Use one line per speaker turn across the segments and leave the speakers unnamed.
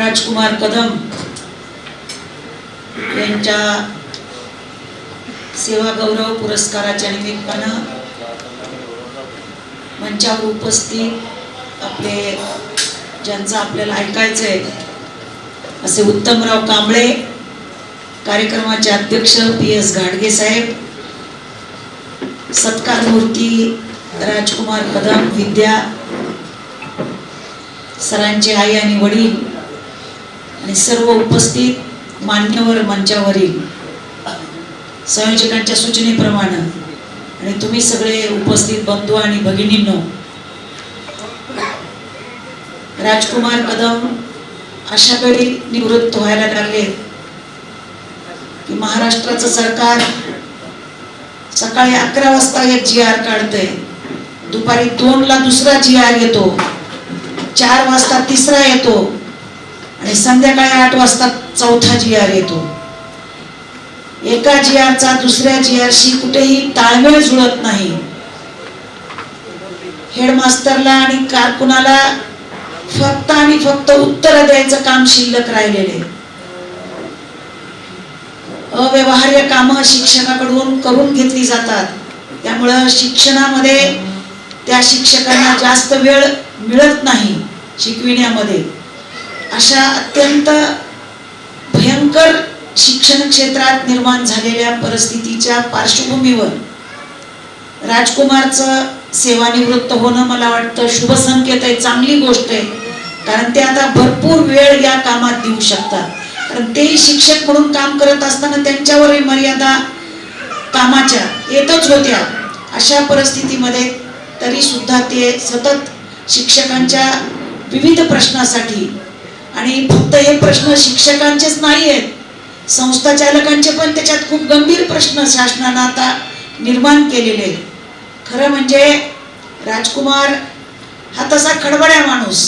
राजकुमार कदम यांच्या सेवा गौरव पुरस्काराच्या निमित्तानं मंचावर उपस्थित आपले ज्यांचं आपल्याला ऐकायचं आहे असे उत्तमराव कांबळे कार्यक्रमाचे अध्यक्ष पी एस घाडगे साहेब सत्कार मूर्ती राजकुमार कदम विद्या सरांचे आई आणि वडील आणि सर्व उपस्थित मान्यवर मंचावरील संयोजकांच्या सूचनेप्रमाणे आणि तुम्ही सगळे उपस्थित बंधू आणि भगिनींनो राजकुमार कदम अशा वेळी निवृत्त व्हायला लागले की महाराष्ट्राचं सरकार सकाळी अकरा वाजता एक जी आर काढतंय. दुपारी दोनला दुसरा जी आर येतो. चार वाजता तिसरा येतो. आणि संध्याकाळी आठ वाजता चौथा जी आर येतो एका जी आरचा दुसऱ्या जी आरशी कुठेही ताळमेळ जुळत नाही. हेडमास्तरला आणि कारकुनाला फक्त आणि फक्त उत्तर द्यायचं काम शिल्लक राहिलेले. अव्यवहार्य कामं शिक्षकाकडून करून घेतली जातात. त्यामुळं शिक्षणामध्ये त्या शिक्षकांना जास्त वेळ मिळत नाही शिकविण्यामध्ये. अशा अत्यंत भयंकर शिक्षण क्षेत्रात निर्माण झालेल्या परिस्थितीच्या पार्श्वभूमीवर राजकुमारचं सेवानिवृत्त होणं मला वाटतं शुभ संकेत आहे चांगली गोष्ट आहे. कारण ते आता भरपूर वेळ या कामात देऊ शकतात. कारण तेही शिक्षक म्हणून काम करत असताना त्यांच्यावरही मर्यादा कामाच्या येतच होत्या. अशा परिस्थितीमध्ये तरी सुद्धा ते सतत शिक्षकांच्या विविध प्रश्नासाठी आणि फक्त हे प्रश्न शिक्षकांचेच नाही आहेत संस्था चालकांचे पण त्याच्यात खूप गंभीर प्रश्न शासनानं आता निर्माण केलेले आहेत. खरं म्हणजे राजकुमार हा तसा खडबड्या माणूस.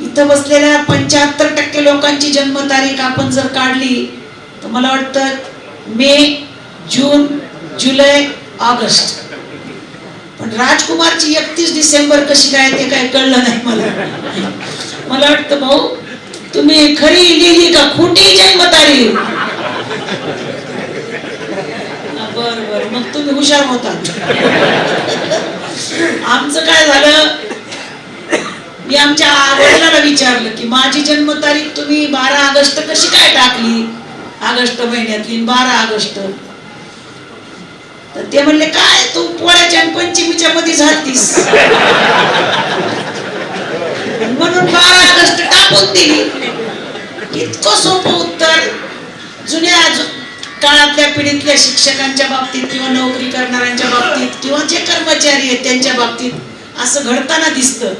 इथं बसलेल्या पंच्याहत्तर टक्के लोकांची जन्मतारीख आपण जर काढली तर मला वाटतं मे जून जुलै ऑगस्ट. पण राजकुमारची एकतीस डिसेंबर कशी काय ते काय कळलं नाही मला. मला वाटतं भाऊ तुम्ही खरी लिहिली का? खोटी जन्मतारीख बर बर. मग तुम्ही हुशार होतात आमचं काय झालं? मी आमच्या वडिलांना विचारलं की माझी जन्मतारीख तुम्ही बारा ऑगस्ट कशी काय टाकली? ऑगस्ट महिन्यातली बारा ऑगस्ट. तर ते म्हणले काय तू पोळ्याच्या आणि पंचमीच्या मध्ये झालतीस. म्हणून बारा ऑगस्ट टाकून दिली. इतकं सोपं उत्तर. जुन्या काळातल्या पिढीतल्या शिक्षकांच्या बाबतीत किंवा नोकरी करणाऱ्यांच्या बाबतीत किंवा जे कर्मचारी आहेत त्यांच्या बाबतीत असं घडताना दिसतं.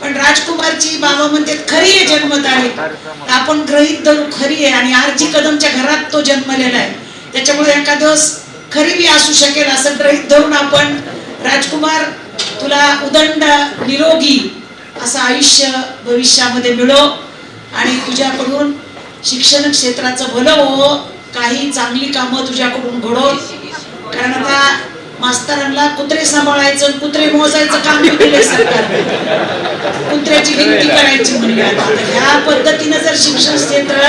पण राजकुमारची बाबा म्हणते खरी आहे जन्मतारीख आपण ग्रहित धरू खरी आहे. आणि आरजी कदमच्या घरात तो जन्मलेला आहे. त्याच्यामुळे एका दिवस खरीबी असू शकेल असं ग्रहित धरून आपण राजकुमार तुला उदंड निरोगी असं आयुष्य भविष्यामध्ये मिळो आणि तुझ्याकडून शिक्षण क्षेत्राचं भलं हो. काही चांगली कामं तुझ्याकडून घडो. कारण आता मास्तरांना कुत्रे सांभाळायचं कुत्रे मोजायचं काम केले सरकार. कुत्र्याची गिनती करायची म्हणजे आता ह्या पद्धतीनं जर शिक्षण क्षेत्र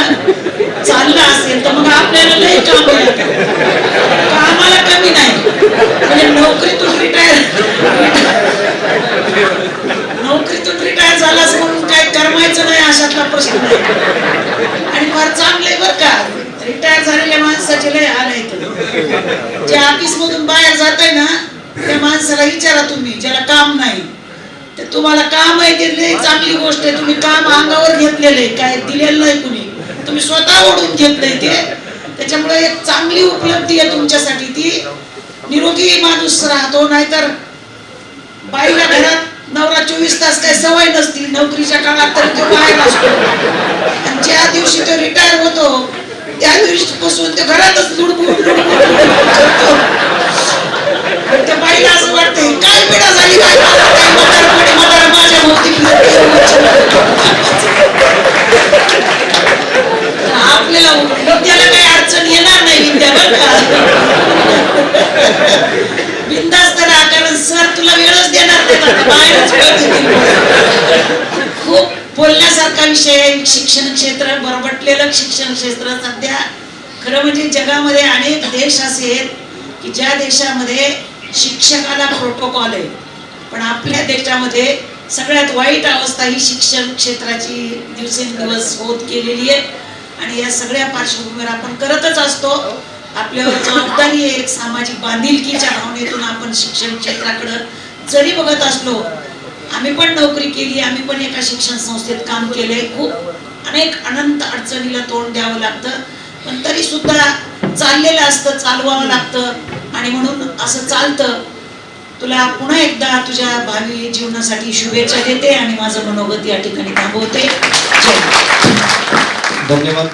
चाललं असेल तर मग आपल्याला लय काम आहे आता. कामाला कमी नाही म्हणजे नोकरीतून रिटायर नोकरीतून रिटायर झालास म्हणून काय करमायचं नाही आणि फार चांगले बर का. रिटायर झालेल्या माणसाचे लय हाल आहेत. जे ऑफिस मधून बाहेर जात आहे ना त्या माणसाला विचारा तुम्ही ज्याला काम नाही. ते तुम्हाला काम आहे ते लय चांगली गोष्ट आहे. तुम्ही काम अंगावर घेतलेले काय दिलेलं नाही कुणी. तुम्ही स्वतः ओढून घेतलंय ते. त्याच्यामुळे एक चांगली उपलब्धी आहे तुमच्यासाठी ती. निरोगी माणूस राहतो नाहीतर बाईला घरात नवरा चोवीस तास काही सवय नसती. नोकरीच्या काळात तर तो बाहेर असतो. आणि ज्या दिवशी तो रिटायर होतो त्या दिवशी पासून ते घरातच लुडबुड त्या बाईला असं वाटतंय काय पिढा झाली काय माझ्या भोवती आपल्याला विद्याला काही अडचण येणार नाही विद्या बरं का? बिंदास्त कारण सर तुला वेळच देणार खूप बोलण्यासारखा विषय आहे. शिक्षण क्षेत्र बरबटलेलं शिक्षण क्षेत्र सध्या खरं म्हणजे जगामध्ये अनेक देश असे आहेत की ज्या देशामध्ये शिक्षकाला प्रोटोकॉल आहे. पण आपल्या देशामध्ये सगळ्यात वाईट अवस्था ही शिक्षण क्षेत्राची दिवसेंदिवस होत गेलेली आहे. आणि या सगळ्या पार्श्वभूमीवर आपण करतच असतो. आपल्यावर जबाबदारी एक सामाजिक बांधिलकीच्या भावनेतून आपण शिक्षण क्षेत्राकडं जरी बघत असलो आम्ही पण नोकरी केली आम्ही पण एका शिक्षण संस्थेत काम केले खूप अनेक अनंत अडचणीला तोंड द्यावं लागतं. पण तरी सुद्धा चाललेलं असतं चालवावं लागतं. आणि म्हणून असं चालतं. तुला पुन्हा एकदा तुझ्या भावी जीवनासाठी शुभेच्छा देते आणि माझं मनोगत या ठिकाणी थांबवते.
धन्यवाद